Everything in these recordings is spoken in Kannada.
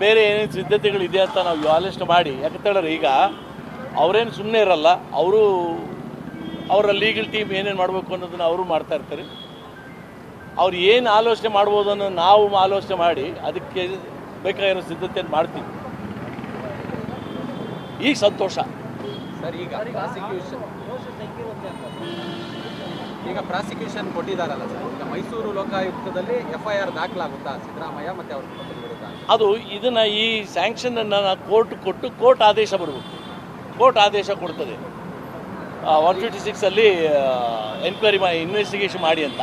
ಬೇರೆ ಏನೇನು ಸಿದ್ಧತೆಗಳಿದೆ ಅಂತ ನಾವು ಆಲೋಚನೆ ಮಾಡಿ. ಯಾಕಂತೇಳಿದ್ರೆ ಈಗ ಅವರೇನು ಸುಮ್ಮನೆ ಇರಲ್ಲ, ಅವರು ಅವರ ಲೀಗಲ್ ಟೀಮ್ ಏನೇನು ಮಾಡಬೇಕು ಅನ್ನೋದನ್ನು ಅವರು ಮಾಡ್ತಾ ಇರ್ತಾರೆ. ಅವ್ರು ಏನು ಆಲೋಚನೆ ಮಾಡ್ಬೋದು ಅನ್ನೋ ನಾವು ಆಲೋಚನೆ ಮಾಡಿ ಅದಕ್ಕೆ ಬೇಕಾಗಿರೋ ಸಿದ್ಧತೆಯನ್ನು ಮಾಡ್ತೀವಿ. ಈಗ ಸಂತೋಷ. ಸರ್, ಈಗ ಪ್ರಾಸಿಕ್ಯೂಷನ್ ಕೊಟ್ಟಿದ್ದಾರಲ್ಲ ಸರ್. ಈಗ ಮೈಸೂರು ಲೋಕಾಯುಕ್ತದಲ್ಲಿ ಎಫ್ ಐ ಆರ್ ದಾಖಲಾಗುತ್ತಾ? ಸಿದ್ದರಾಮಯ್ಯ ಮತ್ತೆ ಅವರು ಅದು ಇದನ್ನು ಈ ಸ್ಯಾಂಕ್ಷನನ್ನು ಕೋರ್ಟ್ ಕೊಟ್ಟು ಕೋರ್ಟ್ ಆದೇಶ ಬರಬೇಕು. ಕೋರ್ಟ್ ಆದೇಶ ಕೊಡ್ತದೆ. ಒನ್ ಫಿಫ್ಟಿ ಸಿಕ್ಸಲ್ಲಿ ಎನ್ಕ್ವೈರಿ ಮಾಡಿ ಇನ್ವೆಸ್ಟಿಗೇಷನ್ ಮಾಡಿ ಅಂತ.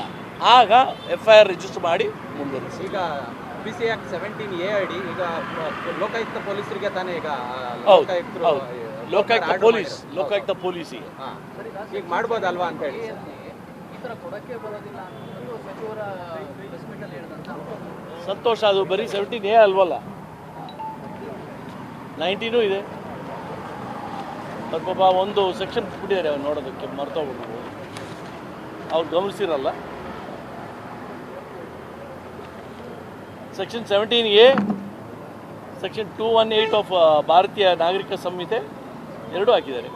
ಆಗ ಎಫ್ ಐ ಆರ್ ರಿಜಿಸ್ಟರ್ ಮಾಡಿ ಮುಂದುವರಿಸಿ. ಈಗ B C act seventeen A ಅಡಿ ಈಗ ಲೋಕಾಯುಕ್ತ ಪೊಲೀಸರಿಗೆ ತಾನೇ ಈಗ ಲೋಕಾಯುಕ್ತ ಪೊಲೀಸ್. ಲೋಕಾಯುಕ್ತ ಪೊಲೀಸಿಗೆ ಹಾ. ಈಗ ಮಾಡ್ಬೋದಲ್ವಾ ಅಂತ ಹೇಳಿ ಸಂತೋಷ, ಅದು ಬರೀ ಸೆವೆಂಟೀನ್ ಎ ಅಲ್ವಲ್ಲ? ನೈನ್ಟೀನು ಇದೆ. ಅದು ಪಾಪ ಒಂದು ಸೆಕ್ಷನ್ ಬಿಟ್ಟಿದ್ದಾರೆ ಅವ್ರು ನೋಡೋದಕ್ಕೆ ಮರ್ತೋಗ್ಬಿಟ್ಟು ಅವ್ರು ಗಮನಿಸಿರಲ್ಲ. Section seventeen A section two one eight of Bharatiya Nagarik Sanhita ಎರಡೂ ಹಾಕಿದ್ದಾರೆ.